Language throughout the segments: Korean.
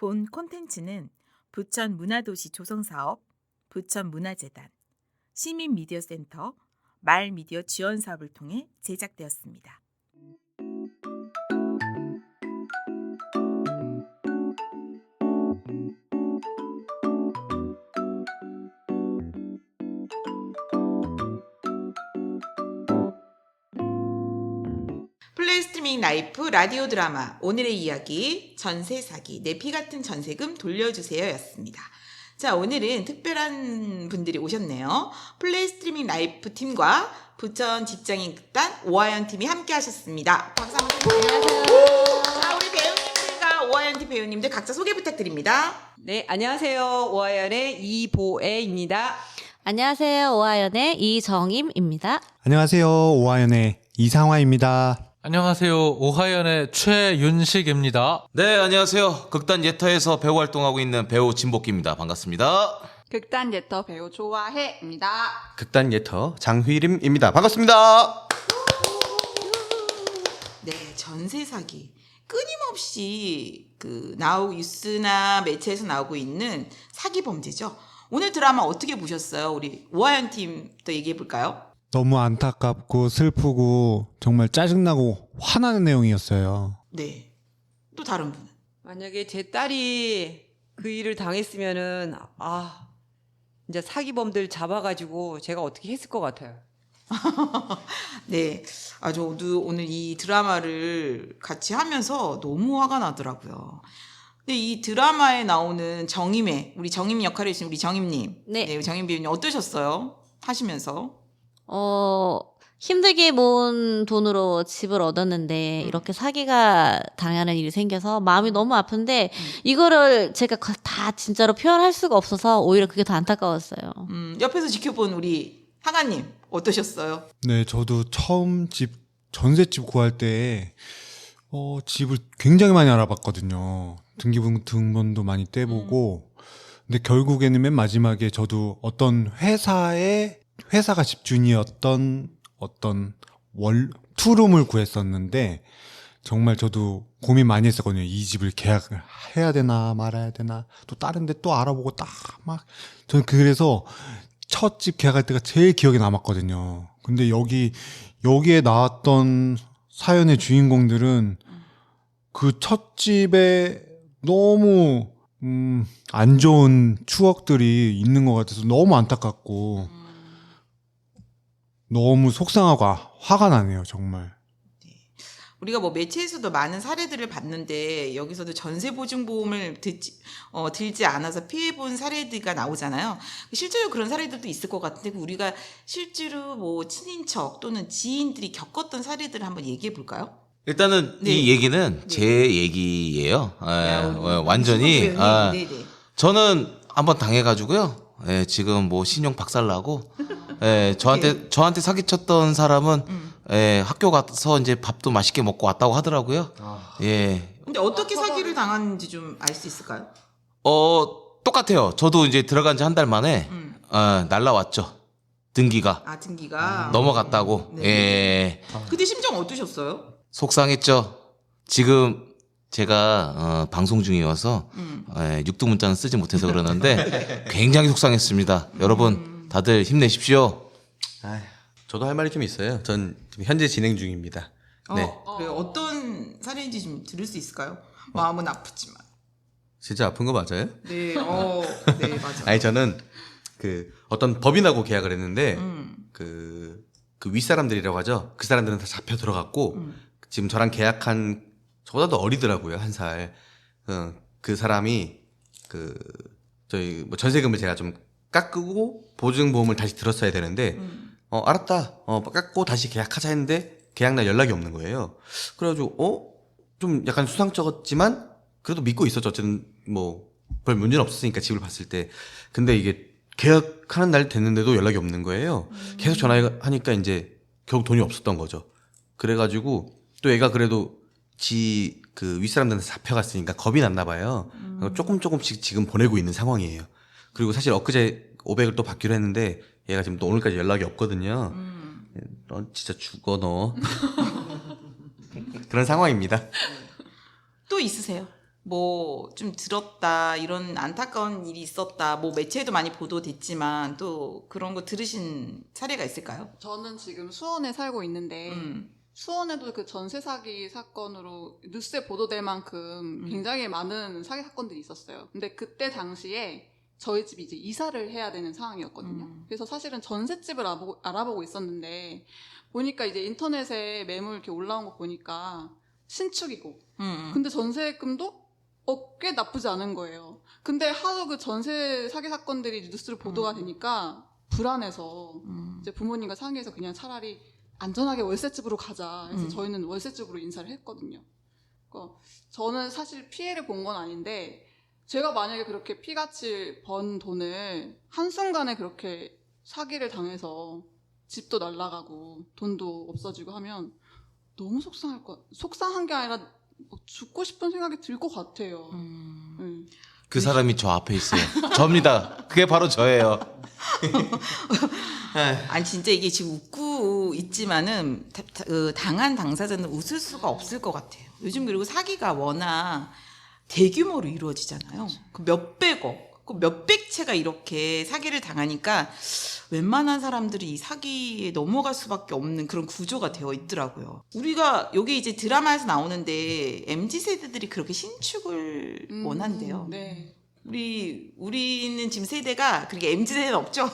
본 콘텐츠는 부천 문화도시 조성사업, 부천 문화재단, 시민미디어센터, 말미디어 지원 사업을 통해 제작되었습니다. 스트리밍 라이프 라디오 드라마 오늘의 이야기 전세 사기 내 피 같은 전세금 돌려주세요였습니다. 자 오늘은 특별한 분들이 오셨네요. 플레이 스트리밍 라이프 팀과 부천 직장인 극단 오하연 팀이 함께 하셨습니다. 박수 한번 주세요. 자 우리 배우님들과 오하연 팀 배우님들 각자 소개 부탁드립니다. 네, 안녕하세요. 오하연의 이보애입니다. 안녕하세요. 오하연의 이정임입니다. 안녕하세요. 오하연의 이상화입니다. 안녕하세요. 오하연의 최윤식입니다. 네, 안녕하세요. 극단 예터에서 배우 활동하고 있는 배우 진복기입니다. 반갑습니다. 극단 예터 배우 조아혜입니다. 극단 예터 장휘림입니다. 반갑습니다. 네, 전세 사기. 끊임없이 그 나오고 뉴스나 매체에서 나오고 있는 사기 범죄죠. 오늘 드라마 어떻게 보셨어요? 우리 오하연 팀도 얘기해 볼까요? 너무 안타깝고 슬프고 정말 짜증나고 화나는 내용이었어요. 네. 또 다른 분은? 만약에 제 딸이 그 일을 당했으면은 아 이제 사기범들 잡아가지고 제가 어떻게 했을 것 같아요. 네. 아, 저도 오늘 이 드라마를 같이 하면서 너무 화가 나더라고요. 근데 이 드라마에 나오는 정임의, 우리 정임 역할을 해주신 우리 정임님. 네. 우리 정임 배우님 어떠셨어요? 하시면서. 어, 힘들게 모은 돈으로 집을 얻었는데 음. 이렇게 사기가 당하는 일이 생겨서 마음이 너무 아픈데 이거를 제가 거- 다 진짜로 표현할 수가 없어서 오히려 그게 더 안타까웠어요. 음, 옆에서 지켜본 우리 하가님 어떠셨어요? 네, 저도 처음 집 전셋집 구할 때 어, 집을 굉장히 많이 알아봤거든요. 등기부 등본도 많이 떼보고 근데 결국에는 맨 마지막에 저도 어떤 회사에 회사가 집주인이었던 어떤 월 투룸을 구했었는데 정말 저도 고민 많이 했었거든요. 이 집을 계약을 해야 되나 말아야 되나 또 다른 데 또 알아보고 딱 막 저는 그래서 첫 집 계약할 때가 제일 기억에 남았거든요. 근데 여기 여기에 나왔던 사연의 주인공들은 그 첫 집에 너무 음, 안 좋은 추억들이 있는 것 같아서 너무 안타깝고 너무 속상하고 아- 화가 나네요, 정말. 우리가 뭐 매체에서도 많은 사례들을 봤는데 여기서도 전세 보증 보험을 듣지 어, 들지 않아서 피해 본 사례들가 나오잖아요. 실제로 그런 사례들도 있을 것 같은데 우리가 실제로 뭐 친인척 또는 지인들이 겪었던 사례들을 한번 얘기해 볼까요? 일단은 네. 이 얘기는 제 얘기예요. 예, 어, 완전히. 배우님. 아, 네, 네. 저는 한번 당해가지고요. 예, 지금 뭐 신용 박살나고, 예, 저한테, 저한테 사기쳤던 사람은, 음. 예, 학교 가서 이제 밥도 맛있게 먹고 왔다고 하더라고요. 예. 근데 어떻게 사기를 당하는지 좀 알 수 있을까요? 어, 똑같아요. 저도 이제 들어간 지 한 달 만에, 음. 어, 날라왔죠. 등기가. 아 등기가 넘어갔다고. 네. 예. 그때 심정 어떠셨어요? 속상했죠. 지금 제가 어, 방송 중이어서 음. 예, 육두 문자는 쓰지 못해서 그러는데 굉장히 속상했습니다. 여러분 다들 힘내십시오. 아휴, 저도 할 말이 좀 있어요. 전 지금 현재 진행 중입니다. 네. 어, 그래요. 어떤 사례인지 좀 들을 수 있을까요? 마음은 아프지만. 진짜 아픈 거 맞아요? 네, 어, 네 맞아. 아니 저는 그 어떤 법인하고 계약을 했는데 음. 그, 그 윗사람들이라고 하죠. 그 사람들은 다 잡혀 들어갔고 음. 지금 저랑 계약한 저보다도 어리더라고요 한 살. 어, 그 사람이 그 저희 뭐 전세금을 제가 좀 깎고 보증보험을 다시 들었어야 되는데 음. 어 알았다 어 깎고 다시 계약하자 했는데 계약날 연락이 없는 거예요. 그래가지고 어좀 약간 수상쩍었지만 그래도 믿고 있었죠. 어쨌든 뭐 별 문제는 없었으니까 집을 봤을 때 근데 이게 계약하는 날 됐는데도 연락이 없는 거예요. 계속 전화하니까 이제 결국 돈이 없었던 거죠. 그래가지고 또 얘가 그래도 지 그 윗사람들한테 잡혀갔으니까 겁이 났나 봐요. 그래서 조금 조금씩 지금 보내고 있는 상황이에요. 그리고 사실 엊그제 500을 또 받기로 했는데 얘가 지금 또 오늘까지 연락이 없거든요. 음. 너 진짜 죽어 너. 그런 상황입니다. 또 있으세요? 뭐 좀 들었다 이런 안타까운 일이 있었다 뭐 매체에도 많이 보도됐지만 또 그런 거 들으신 사례가 있을까요? 저는 지금 수원에 살고 있는데 음. 수원에도 그 전세 사기 사건으로 뉴스에 보도될 만큼 음. 굉장히 많은 사기 사건들이 있었어요. 근데 그때 당시에 저희 집이 이제 이사를 해야 되는 상황이었거든요. 음. 그래서 사실은 전셋집을 알아보고, 알아보고 있었는데 보니까 이제 인터넷에 매물 이렇게 올라온 거 보니까 신축이고 음. 근데 전세금도 어, 꽤 나쁘지 않은 거예요. 근데 하도 그 전세 사기 사건들이 뉴스로 보도가 음. 되니까 불안해서 음. 이제 부모님과 상의해서 그냥 차라리 안전하게 월세집으로 가자 음. 저희는 월세집으로 인사를 했거든요. 그러니까 저는 사실 피해를 본 건 아닌데 제가 만약에 그렇게 피같이 번 돈을 한순간에 그렇게 사기를 당해서 집도 날라가고 돈도 없어지고 하면 너무 속상할 것 속상한 게 아니라 뭐 죽고 싶은 생각이 들 것 같아요. 음. 네. 그 사람이 저 앞에 있어요. 접니다. 그게 바로 저예요. 아니 진짜 이게 지금 웃고 있지만은 다- 다- 그 당한 당사자는 웃을 수가 없을 것 같아요. 요즘 그리고 사기가 워낙 대규모로 이루어지잖아요. 그 몇백억, 그 몇백 채가 이렇게 사기를 당하니까 웬만한 사람들이 이 사기에 넘어갈 수밖에 없는 그런 구조가 되어 있더라고요. 우리가 여기 이제 드라마에서 나오는데 mz 세대들이 그렇게 신축을 음, 원한대요. 네. 우리 우리는 지금 세대가 그렇게 mz 세대는 없죠.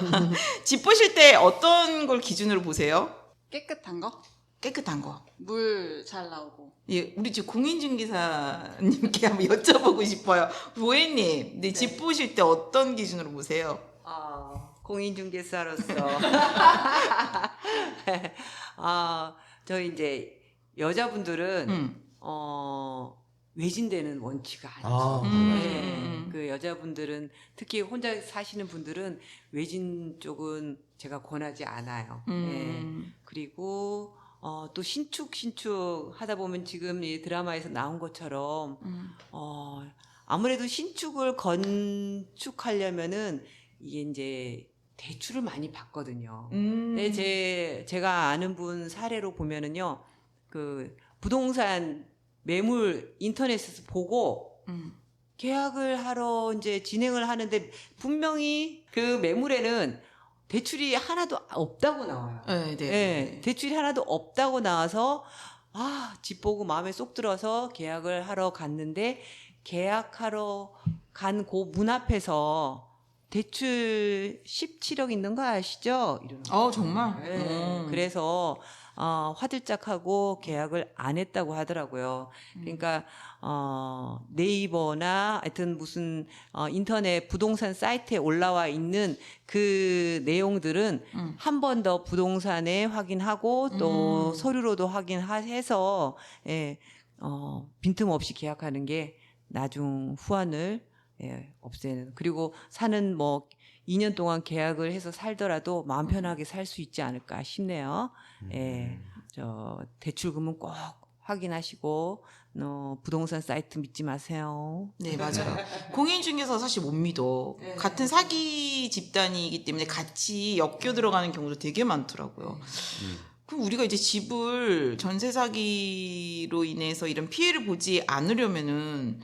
집 보실 때 어떤 걸 기준으로 보세요? 깨끗한 거, 깨끗한 거. 물 잘 나오고. 예, 우리 지금 공인중개사님께 한번 여쭤보고 싶어요. 부회님, 네, 집 보실 때 어떤 기준으로 보세요? 아, 공인중개사로서 아, 저 이제 여자분들은 음. 어 외진되는 원치가 아, 아니죠. 음. 네, 그 여자분들은 특히 혼자 사시는 분들은 외진 쪽은 제가 권하지 않아요. 네. 음. 그리고 어, 또 신축 신축 하다 보면 지금 이 드라마에서 나온 것처럼 음. 어, 아무래도 신축을 건축하려면은 이게 이제 대출을 많이 받거든요. 음. 네, 제 제가 아는 분 사례로 보면은요, 그 부동산 매물 인터넷에서 보고 음. 계약을 하러 이제 진행을 하는데 분명히 그 매물에는 대출이 하나도 없다고 나와요. 네, 네. 예, 네. 대출이 하나도 없다고 나와서 아, 집 보고 마음에 쏙 들어서 계약을 하러 갔는데 계약하러 간 그 문 앞에서 대출 17억 있는 거 아시죠? 이러는. 어, 정말? 예, 음. 그래서 어, 화들짝하고 계약을 안 했다고 하더라고요. 음. 그러니까 어, 네이버나 하여튼 무슨 어, 인터넷 부동산 사이트에 올라와 있는 그 내용들은 음. 한번 더 부동산에 확인하고 또 음. 서류로도 확인해서 예, 어, 빈틈없이 계약하는 게 나중 후환을 예, 없애는 그리고 사는 뭐 2년 동안 계약을 해서 살더라도 마음 편하게 살 수 있지 않을까 싶네요. 예, 저 대출금은 꼭 확인하시고 어, 부동산 사이트 믿지 마세요. 네, 맞아요. 공인중개사 사실 못 믿어. 네. 같은 사기 집단이기 때문에 같이 엮여 들어가는 경우도 되게 많더라고요. 음. 그럼 우리가 이제 집을 전세 사기로 인해서 이런 피해를 보지 않으려면은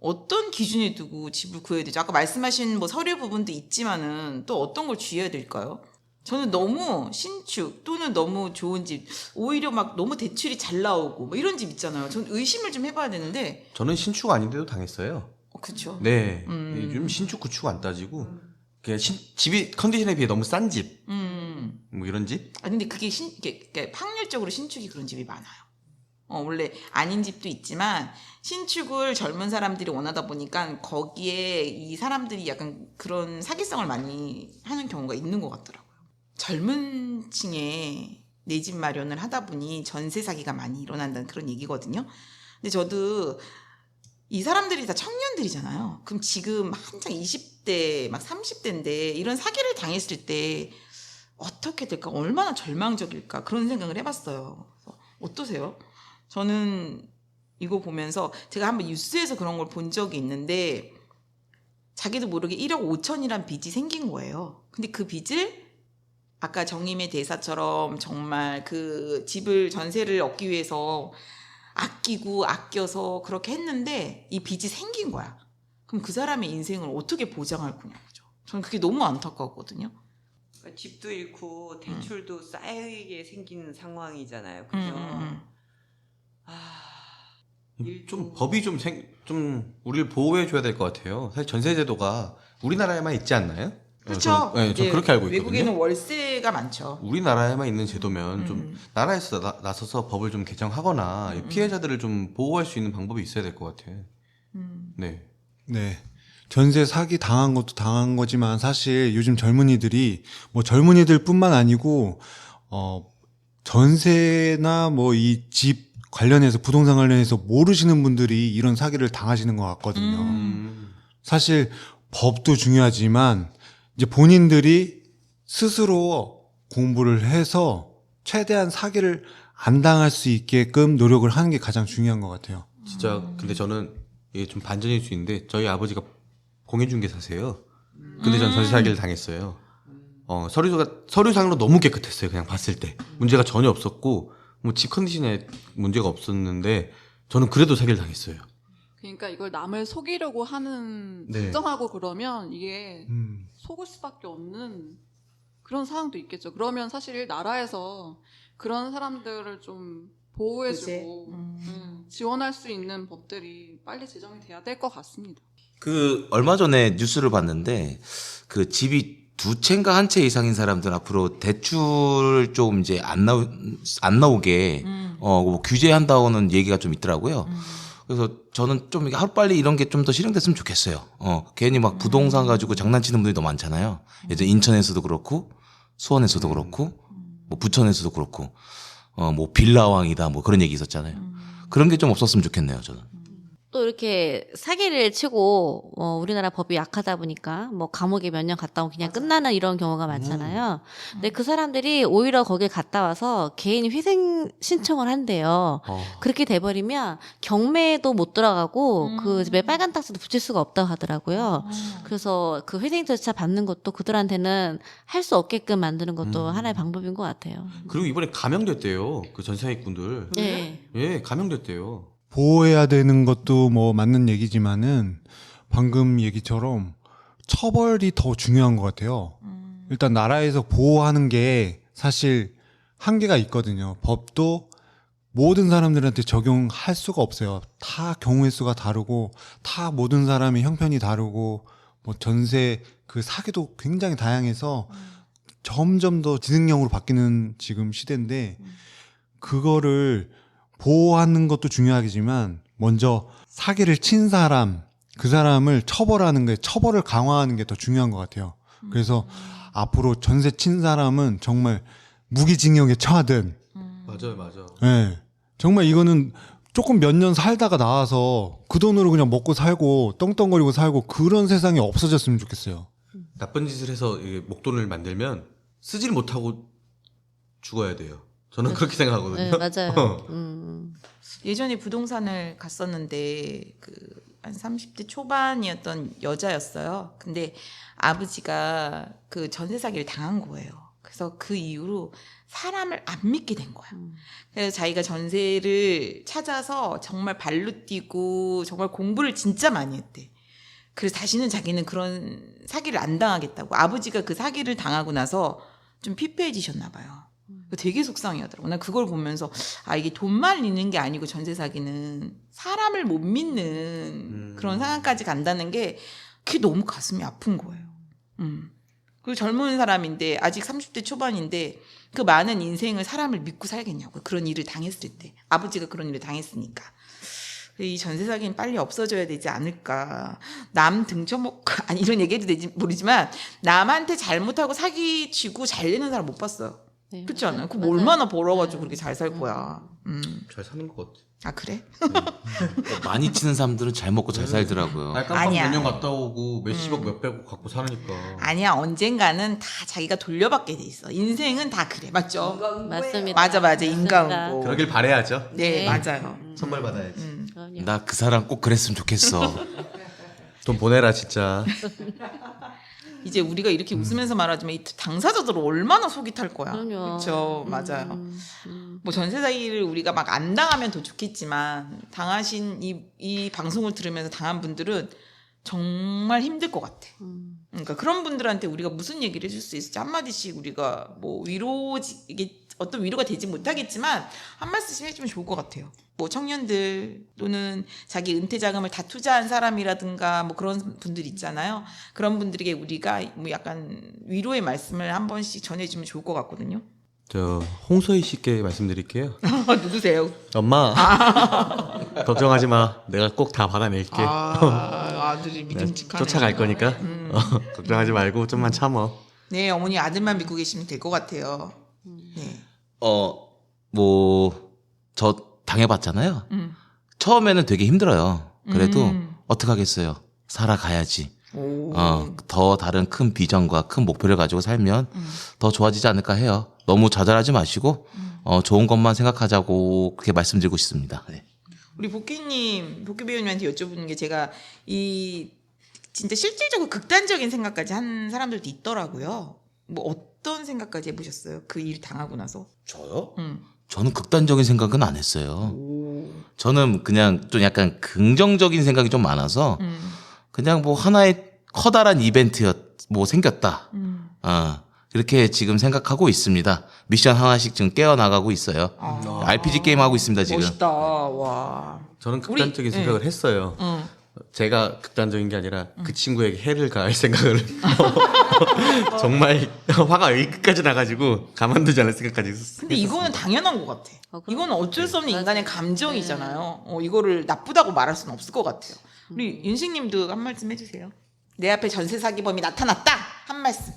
어떤 기준에 두고 집을 구해야 되죠? 아까 말씀하신 뭐 서류 부분도 있지만은 또 어떤 걸 주의해야 될까요? 저는 너무 신축 또는 너무 좋은 집 오히려 막 너무 대출이 잘 나오고 뭐 이런 집 있잖아요. 전 의심을 좀 해봐야 되는데 저는 신축 아닌데도 당했어요. 어, 그쵸? 네. 음. 요즘 신축 구축 안 따지고 그냥 신- 집이 컨디션에 비해 너무 싼 집, 음. 뭐 이런 집. 아 근데 그게 신 이게, 이게 확률적으로 신축이 그런 집이 많아요. 어 원래 아닌 집도 있지만 신축을 젊은 사람들이 원하다 보니까 거기에 이 사람들이 약간 그런 사기성을 많이 하는 경우가 있는 것 같더라고요. 젊은 층에 내 집 마련을 하다 보니 전세 사기가 많이 일어난다는 그런 얘기거든요. 근데 저도 이 사람들이 다 청년들이잖아요. 그럼 지금 한창 20대, 막 30대인데 이런 사기를 당했을 때 어떻게 될까? 얼마나 절망적일까? 그런 생각을 해봤어요. 어떠세요? 저는 이거 보면서 제가 한번 뉴스에서 그런 걸 본 적이 있는데 자기도 모르게 1억 5천이란 빚이 생긴 거예요. 근데 그 빚을 아까 정임의 대사처럼 정말 그 집을 전세를 얻기 위해서 아끼고 아껴서 그렇게 했는데 이 빚이 생긴 거야. 그럼 그 사람의 인생을 어떻게 보장할 거냐죠. 저는 그게 너무 안타깝거든요. 그러니까 집도 잃고 대출도 쌓이게 생긴 상황이잖아요. 음, 그죠? 음, 음. 아, 좀 법이 좀, 생, 좀 우리를 보호해 줘야 될 것 같아요. 사실 전세 제도가 우리나라에만 있지 않나요? 그렇죠. 어, 저, 네, 저 이제 그렇게 알고 있거든요. 외국에는 월세가 많죠. 우리나라에만 있는 제도면 음. 좀 나라에서 나, 나서서 법을 좀 개정하거나 이 피해자들을 좀 보호할 수 있는 방법이 있어야 될 것 같아. 음. 네. 네. 전세 사기 당한 것도 당한 거지만 사실 요즘 젊은이들이 뭐 젊은이들뿐만 아니고 어 전세나 뭐 이 집 관련해서 부동산 관련해서 모르시는 분들이 이런 사기를 당하시는 것 같거든요. 음. 음. 사실 법도 중요하지만 이제 본인들이 스스로 공부를 해서 최대한 사기를 안 당할 수 있게끔 노력을 하는 게 가장 중요한 것 같아요. 진짜 근데 저는 이게 좀 반전일 수 있는데 저희 아버지가 공인중개사세요. 근데 전 전세 사기를 당했어요. 어, 서류가 서류상으로 너무 깨끗했어요. 그냥 봤을 때 문제가 전혀 없었고 뭐 집 컨디션에 문제가 없었는데 저는 그래도 사기를 당했어요. 그러니까 이걸 남을 속이려고 하는 네. 특정하고 그러면 이게 음. 속을 수밖에 없는 그런 상황도 있겠죠. 그러면 사실 나라에서 그런 사람들을 좀 보호해주고? 음. 음, 지원할 수 있는 법들이 빨리 제정이 돼야 될 것 같습니다. 그 얼마 전에 뉴스를 봤는데 그 집이 두 채인가 한 채 이상인 사람들 앞으로 대출 좀 이제 안 나오 안 나오게 음. 어뭐 규제한다고는 얘기가 좀 있더라고요. 음. 그래서 저는 좀 이게 하루 빨리 이런 게 좀 더 실행됐으면 좋겠어요. 어 괜히 막 부동산 가지고 장난치는 분들이 너무 많잖아요. 예전 인천에서도 그렇고 수원에서도 그렇고 뭐 부천에서도 그렇고 어 뭐 빌라왕이다 뭐 그런 얘기 있었잖아요. 그런 게 좀 없었으면 좋겠네요. 저는. 또 이렇게 사기를 치고 어, 우리나라 법이 약하다 보니까 뭐 감옥에 몇 년 갔다 오면 그냥 끝나는 이런 경우가 많잖아요. 근데 그 사람들이 오히려 거기에 갔다 와서 개인 희생 신청을 한대요. 어. 그렇게 돼버리면 경매도 못 들어가고 음. 그 집에 빨간 딱지도 붙일 수가 없다고 하더라고요. 음. 그래서 그 회생 절차 받는 것도 그들한테는 할 수 없게끔 만드는 것도 음. 하나의 방법인 것 같아요. 그리고 이번에 감형됐대요. 그 전세사기꾼들. 네. 예, 감형됐대요. 보호해야 되는 것도 뭐 맞는 얘기지만은 방금 얘기처럼 처벌이 더 중요한 것 같아요. 음. 일단 나라에서 보호하는 게 사실 한계가 있거든요. 법도 모든 사람들한테 적용할 수가 없어요. 다 경우의 수가 다르고 다 모든 사람의 형편이 다르고 뭐 전세 그 사기도 굉장히 다양해서 점점 더 지능형으로 바뀌는 지금 시대인데 그거를 보호하는 것도 중요하겠지만 먼저 사기를 친 사람 그 사람을 처벌하는 게 처벌을 강화하는 게 더 중요한 것 같아요. 그래서 앞으로 전세 친 사람은 정말 무기징역에 처하든 맞아요, 맞아. 예. 정말 이거는 조금 몇 년 살다가 나와서 그 돈으로 그냥 먹고 살고 떵떵거리고 살고 그런 세상이 없어졌으면 좋겠어요. 나쁜 짓을 해서 목돈을 만들면 쓰질 못하고 죽어야 돼요. 저는 그렇게 생각하거든요. 네, 맞아요. 어. 음. 예전에 부동산을 갔었는데 그 한 30대 초반이었던 여자였어요. 근데 아버지가 그 전세 사기를 당한 거예요. 그래서 그 이후로 사람을 안 믿게 된 거야. 음. 그래서 자기가 전세를 찾아서 정말 발로 뛰고 정말 공부를 진짜 많이 했대. 그래서 다시는 자기는 그런 사기를 안 당하겠다고. 아버지가 그 사기를 당하고 나서 좀 피폐해지셨나 봐요. 되게 속상해 하더라고. 난 그걸 보면서 아 이게 돈만 있는 게 아니고 전세 사기는 사람을 못 믿는 음. 그런 상황까지 간다는 게 그게 너무 가슴이 아픈 거예요. 음. 그 젊은 사람인데 아직 30대 초반인데 그 많은 인생을 사람을 믿고 살겠냐고 그런 일을 당했을 때 아버지가 그런 일을 당했으니까 이 전세 사기는 빨리 없어져야 되지 않을까 남 등쳐먹고 아니 이런 얘기 해도 되지 모르지만 남한테 잘못하고 사기 치고 잘 되는 사람 못 봤어요 네, 그렇지 않아요? 그 맞아요. 얼마나 벌어가지고 네. 그렇게 잘 살 거야 음. 잘 사는 것 같아. 아 그래? 많이 치는 사람들은 잘 먹고 잘 살더라고요. 아, 깜빡 아니야. 몇년 갔다 오고 몇십억 음. 몇백억 갖고 사니까. 아니야 언젠가는 다 자기가 돌려받게 돼 있어 인생은 다 그래 맞죠? 맞습니다. 맞아 맞아. 인간고 그러길 바래야죠. 네, 네. 맞아요 선물 받아야지. 음. 나 그 사람 꼭 그랬으면 좋겠어. 돈 보내라 진짜. 이제 우리가 이렇게 웃으면서 말하지만 이 당사자들 얼마나 속이 탈 거야. 그럼요. 그렇죠, 맞아요. 음, 음. 뭐 전세 사기를 우리가 막 안 당하면 더 좋겠지만 당하신 이, 이 방송을 들으면서 당한 분들은 정말 힘들 것 같아. 음. 그러니까 그런 분들한테 우리가 무슨 얘기를 해줄 수 있을지 한 마디씩 우리가 뭐 위로 이게 어떤 위로가 되지 못하겠지만 한 말씀씩 해주면 좋을 것 같아요. 뭐 청년들 또는 자기 은퇴 자금을 다 투자한 사람이라든가 뭐 그런 분들 있잖아요. 그런 분들에게 우리가 뭐 약간 위로의 말씀을 한 번씩 전해주면 좋을 것 같거든요. 저 홍소희 씨께 말씀드릴게요. 누구세요? 엄마 걱정하지 마. 내가 꼭 다 받아낼게. 아, 아들이 믿음직하네. 쫓아갈 거니까 음. 어, 걱정하지 말고 좀만 참어. 네, 어머니 아들만 믿고 계시면 될 것 같아요. 네. 어, 뭐, 저 당해봤잖아요. 음. 처음에는 되게 힘들어요. 그래도 음. 어떡하겠어요. 살아가야지. 오. 어, 더 다른 큰 비전과 큰 목표를 가지고 살면 음. 더 좋아지지 않을까 해요. 너무 좌절하지 마시고, 어, 좋은 것만 생각하자고 그렇게 말씀드리고 싶습니다. 네. 우리 복귀님, 복귀 배우님한테 여쭤보는 게 제가 이 진짜 실질적으로 극단적인 생각까지 한 사람들도 있더라고요. 뭐 어떤 생각까지 해보셨어요? 그 일 당하고 나서? 저요? 음. 저는 극단적인 생각은 안 했어요. 오. 저는 그냥 좀 약간 긍정적인 생각이 좀 많아서 음. 그냥 뭐 하나의 커다란 이벤트였 뭐 생겼다. 음. 아 그렇게 지금 생각하고 있습니다. 미션 하나씩 지금 깨어 나가고 있어요. 아. RPG 게임 하고 있습니다 지금. 멋있다. 와. 저는 우리- 극단적인 네. 생각을 했어요. 응. 제가 극단적인 게 아니라 음. 그 친구에게 해를 가할 생각을 정말 화가 여기 끝까지 나가지고 가만두지 않을 생각까지 했었어요. 근데 이거는 당연한 것 같아. 어, 그럼- 이거는 어쩔 수 없는 맞아요. 인간의 감정이잖아요. 어, 이거를 나쁘다고 말할 수는 없을 것 같아요. 우리 윤식님도 한 말씀 해주세요. 내 앞에 전세 사기범이 나타났다. 한 말씀.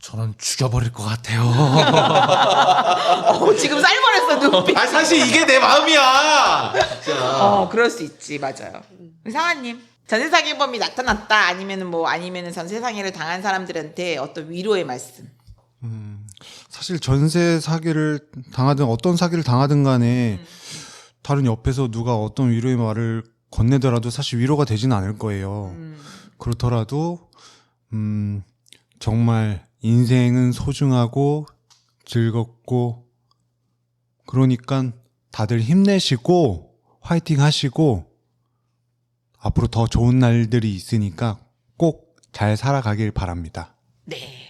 저는 죽여버릴 것 같아요. 어, 지금 쌀벌했어 눈빛. 아 사실 이게 내 마음이야. 어, 그럴 수 있지, 맞아요. 상아님, 전세 사기범이 나타났다. 아니면은 뭐 아니면은 전세 상해를 당한 사람들한테 어떤 위로의 말씀. 사실 전세 사기를 당하든 어떤 사기를 당하든 간에 다른 옆에서 누가 어떤 위로의 말을 건네더라도 사실 위로가 되지는 않을 거예요. 음. 그렇더라도 음 정말 인생은 소중하고 즐겁고 그러니까 다들 힘내시고 화이팅 하시고 앞으로 더 좋은 날들이 있으니까 꼭 잘 살아가길 바랍니다. 네.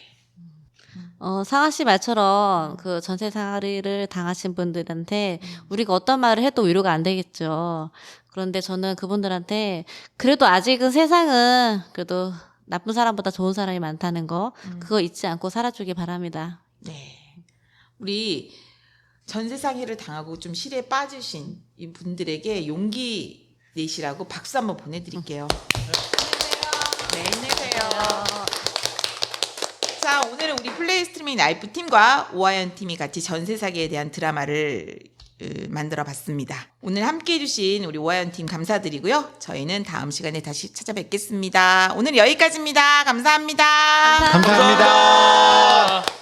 어, 상아 씨 말처럼 그 전세 사기를 당하신 분들한테 우리가 어떤 말을 해도 위로가 안 되겠죠. 그런데 저는 그분들한테 그래도 아직은 세상은 그래도 나쁜 사람보다 좋은 사람이 많다는 거 그거 잊지 않고 살아주길 바랍니다. 네. 우리 전세 상해를 당하고 좀 실에 빠지신 이 분들에게 용기 내시라고 박수 한번 보내드릴게요. 네, 힘내세요. 자, 오늘은 우리 플레이 스트리밍 라이프 팀과 오하연 팀이 같이 전세 사기에 대한 드라마를 으, 만들어 봤습니다. 오늘 함께 해주신 우리 오하연 팀 감사드리고요. 저희는 다음 시간에 다시 찾아뵙겠습니다. 오늘 여기까지입니다 감사합니다. 감사합니다.